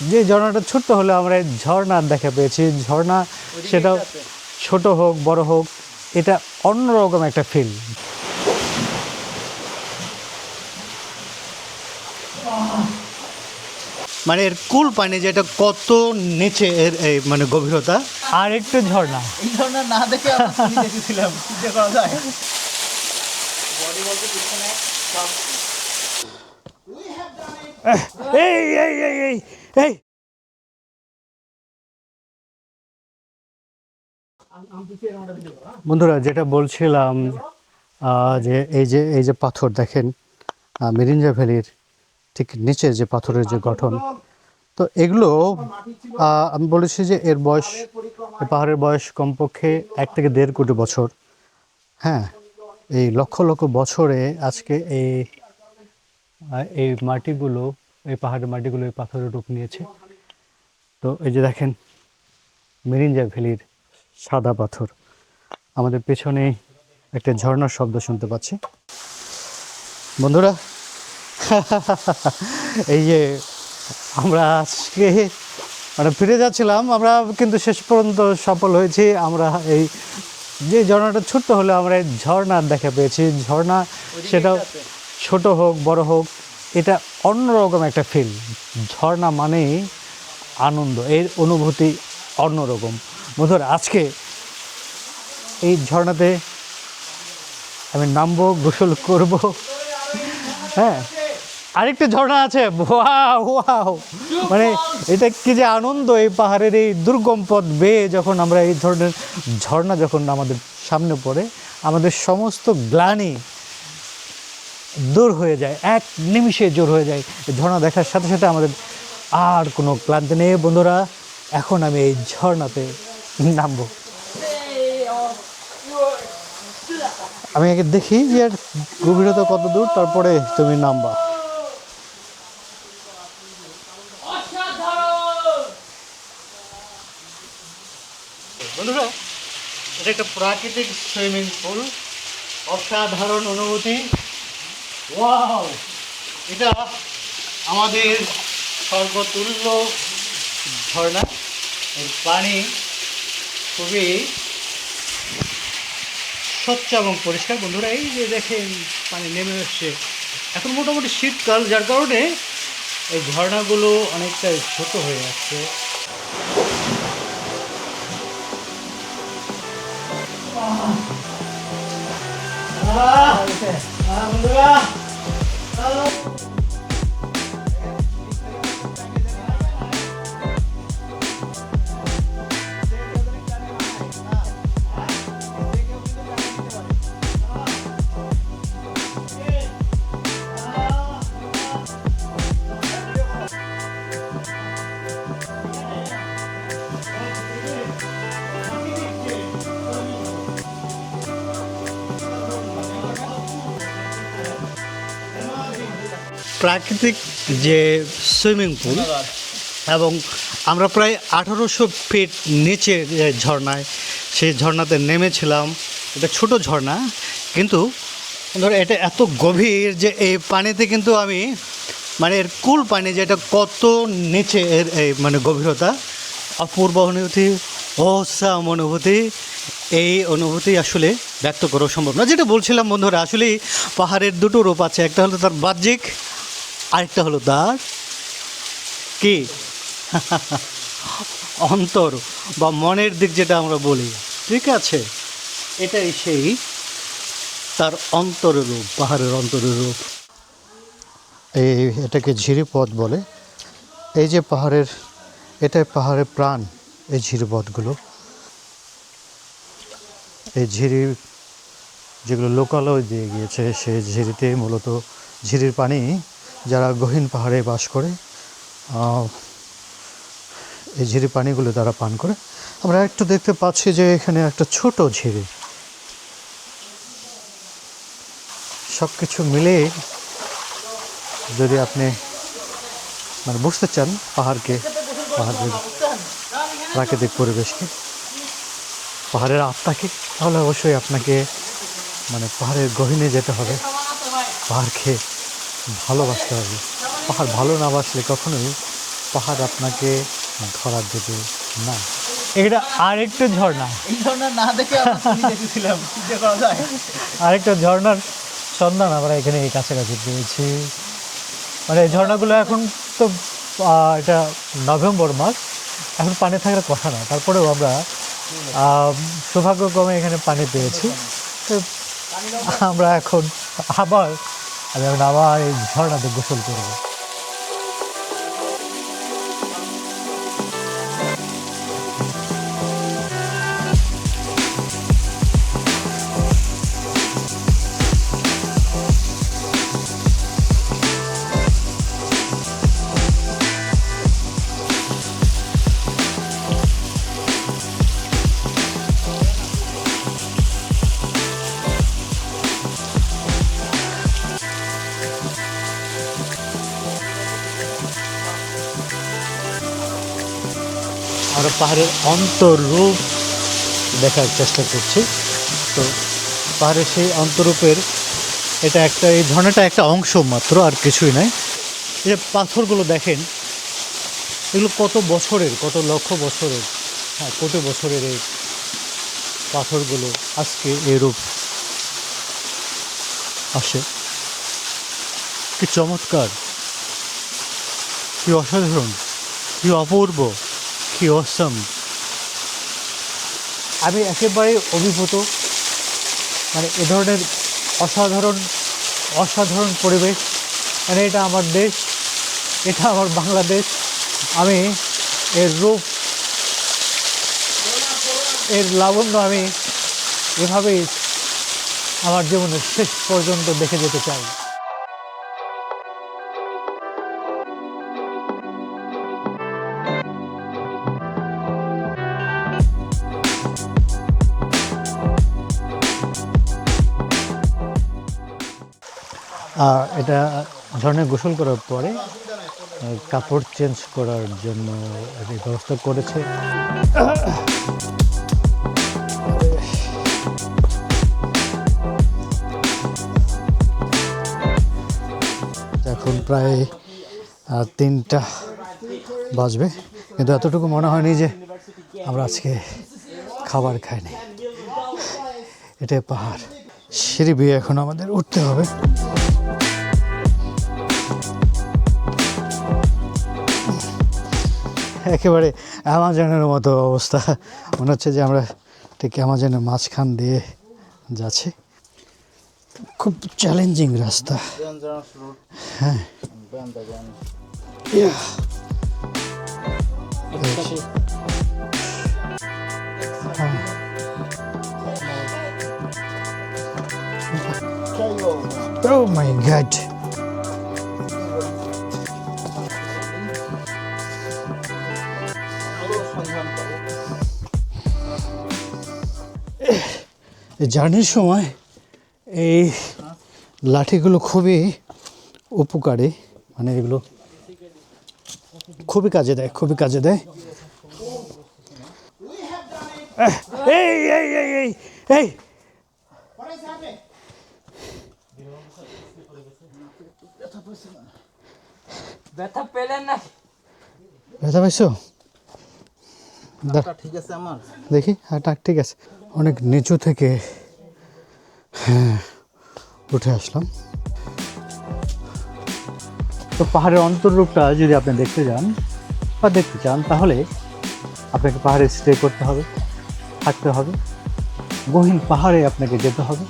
যে ঝর্ণাটা ছোট্ট হলে আমরা ঝর্ণার দেখা পেয়েছি। ঝর্ণা সেটা ছোট হোক বড় হোক এটা অন্যরকম একটা ফিল মানে এর কুল পানি যেটা কত নিচে এর এই মানে গভীরতা? আর একটু ঝর্ণা। এই ধরনের না দেখে আমরা দেখেছিলাম করা যায়। এই এই এই এই এই বন্ধুরা, যেটা বলছিলাম যে এই যে এই যে পাথর, দেখেন মিরিঞ্জা ভ্যালির ঠিক নিচে যে পাথরের যে গঠন, তো এগুলো আমি বলেছি যে এর বয়স পাহাড়ের বয়স কমপক্ষে এক থেকে দেড় কোটি বছর। হ্যাঁ এই লক্ষ লক্ষ বছরে আজকে এই এই মাটিগুলো এই পাহাড়ের মাটিগুলো এই পাথরের রূপ নিয়েছে। তো এই যে দেখেন মেরিঞ্জা ভ্যালির সাদা পাথর। আমাদের পেছনে একটা ঝর্ণার শব্দ শুনতে পাচ্ছি। বন্ধুরা এই যে আমরা আজকে মানে ফিরে যাচ্ছিলাম আমরা কিন্তু শেষ পর্যন্ত সফল হয়েছি। আমরা এই যে ঝর্ণাটা ছোট্ট হলে আমরা এই ঝর্ণার দেখা পেয়েছি। ঝর্ণা সেটা ছোট হোক বড় হোক এটা অন্যরকম একটা ফিল ঝর্ণা মানেই আনন্দ, এর অনুভূতি অন্যরকম। বন্ধুরা, আজকে এই ঝর্ণাতে আমি নামবো, গোসল করব। হ্যাঁ আরেকটা ঝর্ণা আছে। মানে এটা কি যে আনন্দ, এই পাহাড়ের এই দুর্গম পথ বেয়ে যখন আমরা এই ধরনের ঝর্ণা যখন আমাদের সামনে পড়ে, আমাদের সমস্ত গ্লানি দূর হয়ে যায়, এক নিমিষে জোর হয়ে যায়। ঝর্ণা দেখার সাথে সাথে আমাদের আর কোনো ক্লান্তি নেই। বন্ধুরা, এখন আমি এই ঝর্ণাতে নামবো। আমি আগে দেখি যে গভীরতা কত দূর, তারপরে তুমি নামবা। বন্ধুরা, এটা একটা প্রাকৃতিক সুইমিং পুল। অসাধারণ অনুভূতি। ওয়াও এটা আমাদের সর্বতুল্য ঝর্ণা। এর পানি খুবই স্বচ্ছ এবং পরিষ্কার। বন্ধুরা, এই যে দেখেন, পানি নেমে এসছে। এখন মোটামুটি শীতকাল, যার কারণে এই ঝর্ণাগুলো অনেকটা ছোট হয়ে যাচ্ছে। Oh. প্রাকৃতিক যে সুইমিং পুল এবং আমরা প্রায় আঠারোশো ফিট নিচে ঝর্ণায়, সেই ঝর্ণাতে নেমেছিলাম। এটা ছোট ঝর্ণা, কিন্তু ধরো এটা এত গভীর যে এই পানিতে কিন্তু আমি মানে এর কুল পানি যেটা কত নিচে এর এই মানে গভীরতা, অপূর্ব অনুভূতি, অসাম অনুভূতি, এই অনুভূতি আসলে ব্যক্ত করা সম্ভব না। যেটা বলছিলাম বন্ধুরা, আসলেই পাহাড়ের দুটো রূপ আছে। একটা হলো তার বাহ্যিক আরেকটা হলো তার কি? অন্তর বা মনের দিক যেটা আমরা বলি। ঠিক আছে? এটাই সেই তার অন্তরের রূপ, পাহাড়ের অন্তরের রূপ। এই এটাকে ঝিরিপথ বলে। এই যে পাহাড়ের, এটাই পাহাড়ের প্রাণ, এই ঝিরিপথগুলো। এই ঝিরি যেগুলো লোকালয় দিয়ে গিয়েছে, সেই ঝিরিতে মূলত ঝিরির পানি যারা গহীন পাহাড়ে বাস করে এই ঝিরি পানিগুলো তারা পান করে। আমরা একটু দেখতে পাচ্ছি যে এখানে একটা ছোট ঝিরি। সব কিছু মিলে যদি আপনি মানে বুঝতে চান পাহাড়কে, পাহাড়ের প্রাকৃতিক পরিবেশকে, পাহাড়ের আত্মাকে, তাহলে অবশ্যই আপনাকে মানে পাহাড়ের গহীনে যেতে হবে পাহাড়কে ভালোবাসতে হবে। পাহাড় ভালো না বাসলে কখনোই পাহাড় আপনাকে ধরা দেবে না। এটা আরেকটা ঝর্ণা। এই না দেখে দেখেছিলাম। আরেকটা ঝর্ণার সন্ধান আমরা এখানে এই কাছাকাছি পেয়েছি। মানে এই ঝর্ণাগুলো এখন তো এটা নভেম্বর মাস। এখন পানি থাকার কথা না। তারপরেও আমরা সৌভাগ্যক্রমে এখানে পানি পেয়েছি। তো আমরা এখন আবার আমি এখন আবার এই ঝর্ণাতে গোসল করব। আমরা পাহাড়ের অন্তরূপ দেখার চেষ্টা করছি। তো পাহাড়ের সেই অন্তরূপের এটা একটা, এই ধরনেরটা একটা অংশ মাত্র, আর কিছুই নয় এই যে পাথরগুলো দেখেন, এগুলো কত বছরের, কত লক্ষ বছরের হ্যাঁ কত বছরের এই পাথরগুলো আজকে এরূপ আসে। কি চমৎকার, কি অসাধারণ, কি অপূর্ব। কি অসম আমি একেবারে অভিভূত। মানে এ ধরনের অসাধারণ অসাধারণ পরিবেশ। মানে এটা আমার দেশ, এটা আমার বাংলাদেশ। আমি এর রূপ, এর লাবণ্য আমি এভাবেই আমার জীবনের শেষ পর্যন্ত দেখে যেতে চাই। আর এটা ঝর্ণায় গোসল করার পরে কাপড় চেঞ্জ করার জন্য ব্যবস্থা করেছে। এখন প্রায় তিনটা বাজবে। কিন্তু এতটুকু মনে হয়নি যে আমরা আজকে খাবার খাইনি। এটা পাহাড়। সিঁড়ি বিয়ে এখন আমাদের উঠতে হবে। একেবারে অ্যামাজনের মতো অবস্থা। মনে হচ্ছে যে আমরা ঠিক অ্যামাজনের মাঝখান দিয়ে যাচ্ছি। খুব চ্যালেঞ্জিং রাস্তা। হ্যাঁ। Yeah. Oh my god. জার্নির সময় এই লাঠিগুলো খুবই উপকারী মানে এগুলো খুবই কাজে দেয় খুবই কাজে দেয়। এই এই এই এই এই। ব্যথা পেলেন না। ব্যথা পাইছো? ঠিক আছে আমার। দেখি হ্যাঁ ঠিক আছে। অনেক নিচু থেকে হ্যাঁ উঠে আসলাম। তো পাহাড়ের অন্তর্রূপটা যদি আপনি দেখতে যান বা দেখতে চান, তাহলে আপনাকে পাহাড়ে স্টে করতে হবে, থাকতে হবে। গহীন পাহাড়ে আপনাকে যেতে হবে,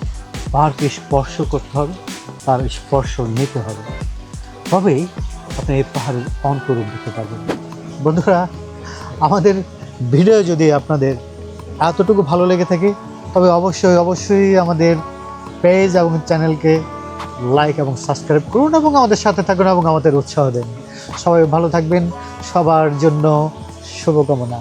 পাহাড়কে স্পর্শ করতে হবে, তার স্পর্শ নিতে হবে। তবেই আপনি এই পাহাড়ের অন্তরূপ দিতে পারবেন। বন্ধুরা, আমাদের ভিডিও যদি আপনাদের এতটুকু ভালো লেগে থাকে, তবে অবশ্যই অবশ্যই আমাদের পেজ এবং চ্যানেলকে লাইক এবং সাবস্ক্রাইব করুন এবং আমাদের সাথে থাকুন এবং আমাদের উৎসাহ দেন। সবাই ভালো থাকবেন, সবার জন্য শুভকামনা।